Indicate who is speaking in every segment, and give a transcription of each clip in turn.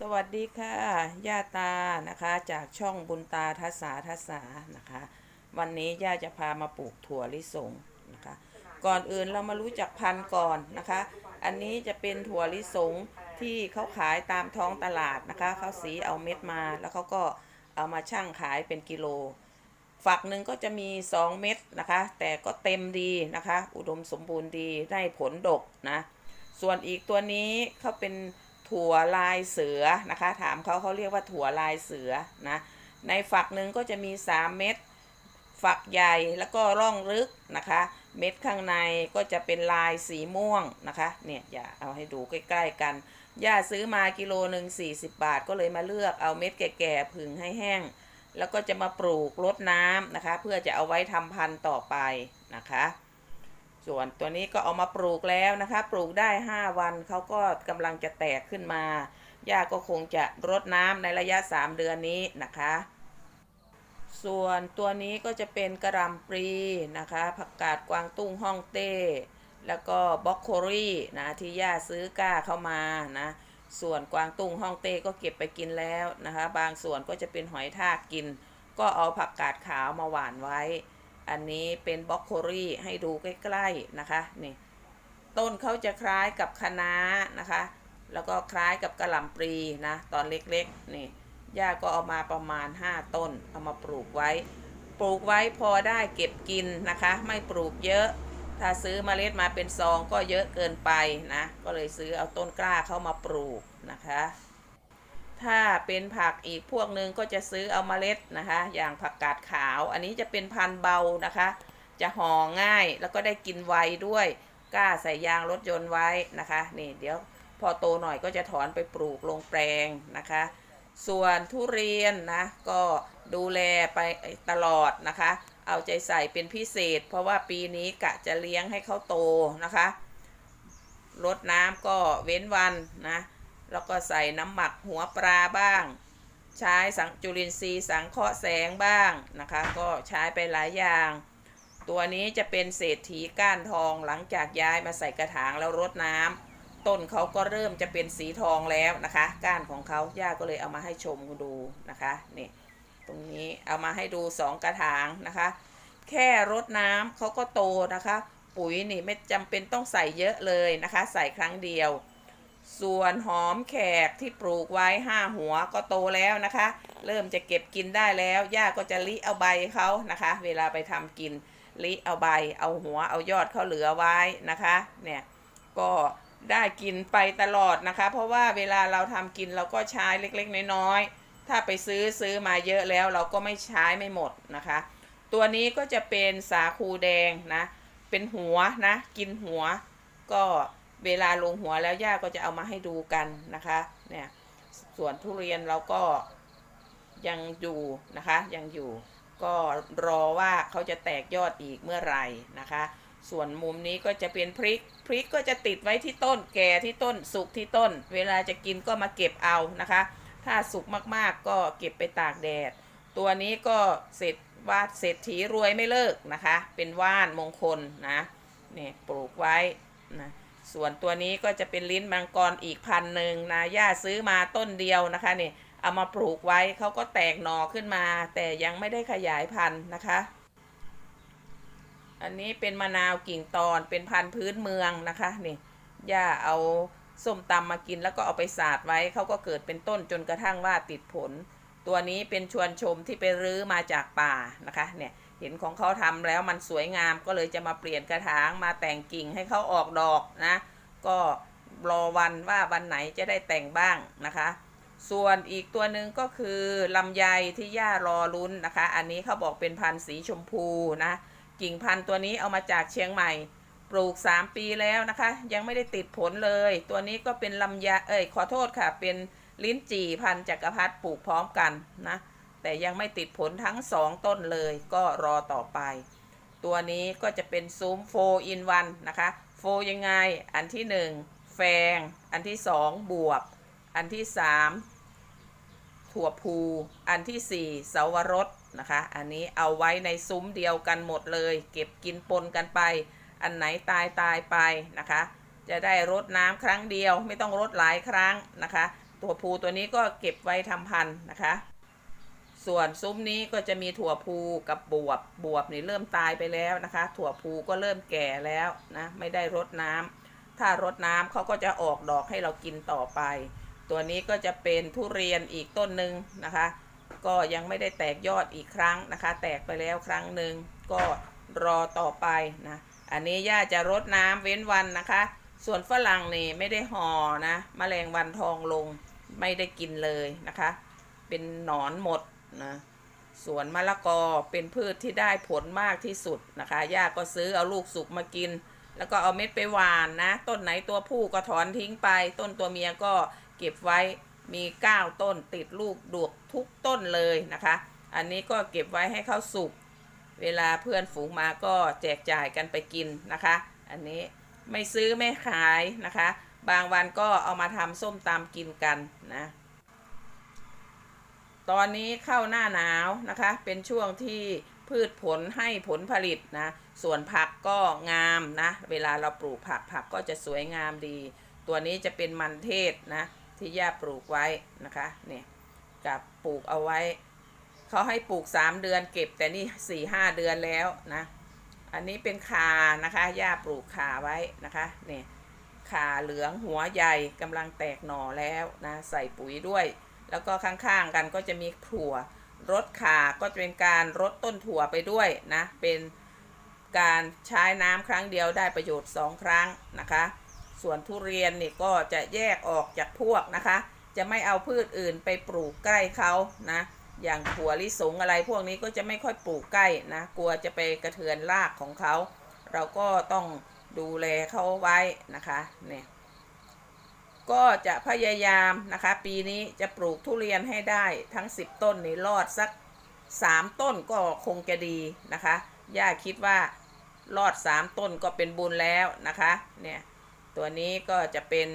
Speaker 1: สวัสดีค่ะย่าตานะคะจากช่องบุญตาทัศาทัศานะคะ วันนี้ย่าจะพามาปลูกถั่วลิสงนะคะ ก่อนอื่นเรามารู้จักพันธุ์ก่อนนะคะ อันนี้จะเป็นถั่วลิสงที่เขาขายตามท้องตลาดนะคะเขาสีเอาเม็ดมาแล้วเขาก็เอามาชั่งขายเป็นกิโล ฝักหนึ่งก็จะมี 2 เม็ดนะคะ แต่ก็เต็มดีนะคะ อุดมสมบูรณ์ดีได้ผลดกนะ ส่วนอีกตัวนี้เขาเป็น ถั่วลายเสือนะคะ ถามเขาเขาเรียกว่าถั่วลายเสือนะในฝักหนึ่งก็จะมี 3 เม็ดฝักใหญ่แล้วก็ร่องลึกนะคะ เม็ดข้างในก็จะเป็นลายสีม่วงนะคะเนี่ยอย่าเอาให้ดูใกล้ๆกันย่าซื้อมากิโลหนึ่ง40 บาท ก็เลยมาเลือกเอาเม็ดแก่ๆผึ่งให้แห้ง แล้วก็จะมาปลูกรดน้ำนะคะ เพื่อจะเอาไว้ทำพันธุ์ต่อไปนะคะ ส่วนตัวนี้ก็เอามาปลูกแล้วนะคะ ปลูกได้ 5 วันเขาก็กำลังจะแตกขึ้นมาย่าก็คงจะรดน้ำในระยะ 3 เดือนนี้นะคะ ส่วนตัวนี้ก็จะเป็นกระหลำปลีนะคะ ผักกาดกวางตุ้งฮ่องเต้ แล้วก็บล็อกโคลี่นะที่ย่าซื้อกล้าเข้ามานะ ส่วนกวางตุ้งฮ่องเต้ก็เก็บไปกินแล้วนะคะ บางส่วนก็จะเป็นหอยทากกิน ก็เอาผักกาดขาวมาหว่านไว้ อันนี้เป็นบล็อกโคลี่ให้ดูใกล้ๆนะคะนี่ต้นเขาจะคล้ายกับคะน้านะคะ แล้วก็คล้ายกับกระหล่ำปลีนะตอนเล็กๆนี่ย่าก็เอามาประมาณ 5 ต้นเอามาปลูกไว้ ปลูกไว้พอได้เก็บกินนะคะ ไม่ปลูกเยอะ ถ้าซื้อเมล็ดมาเป็นซองก็เยอะเกินไปนะ ก็เลยซื้อเอาต้นกล้าเข้ามาปลูกนะคะ ถ้าเป็นผักอีกพวกหนึ่งก็จะซื้อเอามาเมล็ดนะคะ อย่างผักกาดขาว อันนี้จะเป็นพันธุ์เบานะคะ จะห่อง่ายแล้วก็ได้กินไวด้วยกล้าใส่ยางรถยนต์ไว้นะคะนี่เดี๋ยวพอโตหน่อยก็จะถอนไปปลูกลงแปลงนะคะ ส่วนทุเรียนนะก็ดูแลไปตลอดนะคะ เอาใจใส่เป็นพิเศษ เพราะว่าปีนี้กะจะเลี้ยงให้เขาโตนะคะรดน้ำก็เว้นวันนะ แล้วก็ใส่น้ำหมักหัวปลาบ้าง ใช้สังจุลินทรีย์สังเคราะห์แสงบ้างนะคะ ก็ใช้ไปหลายอย่าง ตัวนี้จะเป็นเศรษฐีก้านทองหลังจากย้ายมาใส่กระถางแล้วรดน้ำต้นเขาก็เริ่มจะเป็นสีทองแล้วนะคะ ก้านของเขาย่าก็เลยเอามาให้ชมดูนะคะนี่ตรงนี้เอามาให้ดูสองกระถางนะคะ แค่รดน้ำเขาก็โตนะคะ ปุ๋ยนี่ไม่จำเป็นต้องใส่เยอะเลยนะคะ ใส่ครั้งเดียว ส่วนหอมแขกที่ปลูกไว้ห้าหัวก็โตแล้วนะคะ เริ่มจะเก็บกินได้แล้วย่าก็จะลิเอาใบเขานะคะ เวลาไปทำกินลิเอาใบ เอาหัวเอายอดเขาเหลือไว้นะคะเนี่ยก็ได้กินไปตลอดนะคะ เพราะว่าเวลาเราทำกินเราก็ใช้เล็กๆ น้อยๆ ถ้าไปซื้อซื้อมาเยอะแล้วเราก็ไม่ใช้ไม่หมดนะคะ ตัวนี้ก็จะเป็นสาคูแดงนะ เป็นหัวนะ กินหัวก็ เวลาลงหัวแล้วย่าก็จะเอามาให้ดูกันนะคะ เนี่ย ส่วนทุเรียนเราก็ยังอยู่นะคะ ยังอยู่ ก็รอว่าเขาจะแตกยอดอีกเมื่อไหร่นะคะ ส่วนมุมนี้ก็จะเป็นพริก พริกก็จะติดไว้ที่ต้น แก่ที่ต้น สุกที่ต้น เวลาจะกินก็มาเก็บเอานะคะ ถ้าสุกมากๆก็เก็บไปตากแดด ตัวนี้ก็เสร็จวาดเศรษฐีรวยไม่เลิกนะคะ เป็นว่านมงคลนะ เนี่ยปลูกไว้นะ ส่วนตัวนี้ก็จะเป็นลิ้นมังกรอีกพันหนึ่งนะย่าซื้อมาต้นเดียวนะคะนี่เอามาปลูกไว้เขาก็แตกหน่อขึ้นมา แต่ยังไม่ได้ขยายพันธุ์นะคะ อันนี้เป็นมะนาวกิ่งตอนเป็นพันธุ์พื้นเมืองนะคะนี่ย่าเอาส้มตำมากินแล้วก็เอาไปสาดไว้เขาก็เกิดเป็นต้นจนกระทั่งว่าติดผล ตัวนี้เป็นชวนชมที่ไปรื้อมาจากป่านะคะเนี่ย เห็นของเขาทำแล้วมันสวยงามก็เลยจะมาเปลี่ยนกระถางมาแต่งกิ่งให้เขาออกดอกนะ ก็รอวันว่าวันไหนจะได้แต่งบ้างนะคะ ส่วนอีกตัวหนึ่งก็คือลำไยที่ย่ารอลุ้นนะคะ อันนี้เขาบอกเป็นพันธุ์สีชมพูนะ กิ่งพันธุ์ตัวนี้เอามาจากเชียงใหม่ ปลูก 3 ปีแล้วนะคะ ยังไม่ได้ติดผลเลย ตัวนี้ก็เป็นลำไยเอ้ยขอโทษค่ะ เป็นลิ้นจี่พันธุ์จักรพรรดิปลูกพร้อมกันนะ แต่ยังไม่ติดผลทั้งสองต้นเลยก็รอต่อไป ตัวนี้ก็จะเป็นซุ้มโฟอินวันนะคะโฟยังไง อันที่หนึ่งแฟง อันที่สองบวบ อันที่สามถั่วพู อันที่สี่เสาวรสนะคะ อันนี้เอาไว้ในซุ้มเดียวกันหมดเลย เก็บกินปนกันไป อันไหนตายตายไปนะคะ จะได้รดน้ำครั้งเดียว ไม่ต้องรดหลายครั้งนะคะ ตัวภูตัวนี้ก็เก็บไว้ทำพันธุ์นะคะ ส่วนซุ้มนี้ก็จะมีถั่วพูกับบวบบวบนี่เริ่มตายไปแล้วนะคะ ถั่วพูก็เริ่มแก่แล้วนะไม่ได้รดน้ำถ้ารดน้ำเขาก็จะออกดอกให้เรากินต่อไป ตัวนี้ก็จะเป็นทุเรียนอีกต้นหนึ่งนะคะ ก็ยังไม่ได้แตกยอดอีกครั้งนะคะ แตกไปแล้วครั้งหนึ่งก็รอต่อไปนะอันนี้ย่าจะรดน้ำเว้นวันนะคะ ส่วนฝรั่งนี่ไม่ได้ห่อนะแมลงวันทองลงไม่ได้กินเลยนะคะ เป็นหนอนหมด นะสวนมะละกอเป็นพืชที่ได้ผลมากที่สุดนะคะย่าก็ซื้อเอาลูกสุกมากิน แล้วก็เอาเม็ดไปหวานนะ ต้นไหนตัวผู้ก็ถอนทิ้งไป ต้นตัวเมียก็เก็บไว้มี 9 ต้นติดลูกดวกทุกต้นเลยนะคะ อันนี้ก็เก็บไว้ให้เขาสุก เวลาเพื่อนฝูงมาก็แจกจ่ายกันไปกินนะคะ อันนี้ไม่ซื้อไม่ขายนะคะ บางวันก็เอามาทำส้มตำกินกันนะ ตอนนี้เข้าหน้าหนาวนะคะ เป็นช่วงที่พืชผลให้ผลผลิตนะ ส่วนผักก็งามนะ เวลาเราปลูกผักผักก็จะสวยงามดี ตัวนี้จะเป็นมันเทศนะ ที่ย่าปลูกไว้นะคะเนี่ยกับปลูกเอาไว้เขาให้ปลูก 3 เดือนเก็บแต่นี่4ี่ห้าเดือนแล้วนะ อันนี้เป็นคานะคะย่าปลูกคาไว้นะคะเนี่ยขาเหลืองหัวใหญ่กำลังแตกหน่อแล้วนะ ใส่ปุ๋ยด้วย แล้วก็ข้างๆกันก็จะมีถั่วรดขาก็จะเป็นการรดต้นถั่วไปด้วยนะ เป็นการใช้น้ำครั้งเดียวได้ประโยชน์ 2 ครั้งนะคะ ส่วนทุเรียนนี่ก็จะแยกออกจากพวกนะคะ จะไม่เอาพืชอื่นไปปลูกใกล้เขานะ อย่างถั่วลิสงอะไรพวกนี้ก็จะไม่ค่อยปลูกใกล้นะ กลัวจะไปกระเทือนรากของเขา เราก็ต้องดูแลเขาไว้นะคะเนี่ย ก็จะพยายามนะคะ ปีนี้จะปลูกทุเรียนให้ได้ทั้ง 10 ต้นนี่รอดสัก 3 ต้นก็คงจะดีนะคะ ย่าคิดว่ารอด 3 ต้นก็เป็นบุญแล้วนะคะ เนี่ย ตัวนี้ก็จะเป็น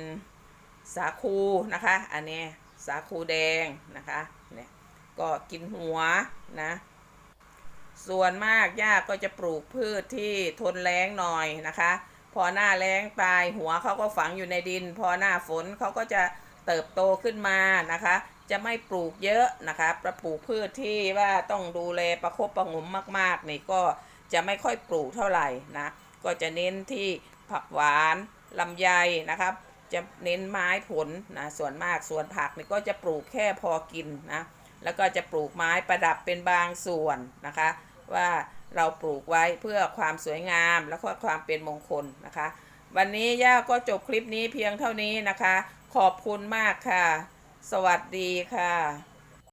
Speaker 1: สาคูนะคะ อันนี้สาคูแดงนะคะ เนี่ย ก็กินหัวนะ ส่วนมากย่าก็จะปลูกพืชที่ทนแล้งหน่อยนะคะ พอหน้าแล้งตายหัวเขาก็ฝังอยู่ในดิน พอหน้าฝนเขาก็จะเติบโตขึ้นมานะคะ จะไม่ปลูกเยอะนะคะประปลูกพืชที่ว่าต้องดูแลประคบประงมมากๆนี่ก็จะไม่ค่อยปลูกเท่าไหร่นะก็จะเน้นที่ผักหวานลำไยนะครับ จะเน้นไม้ผลนะส่วนมากส่วนผักนี่ก็จะปลูกแค่พอกินนะแล้วก็จะปลูกไม้ประดับเป็นบางส่วนนะคะ ว่าเราปลูกไว้เพื่อความสวยงามและก็ความเป็นมงคลนะคะ วันนี้ย่าก็จบคลิปนี้เพียงเท่านี้นะคะ ขอบคุณมากค่ะ สวัสดีค่ะ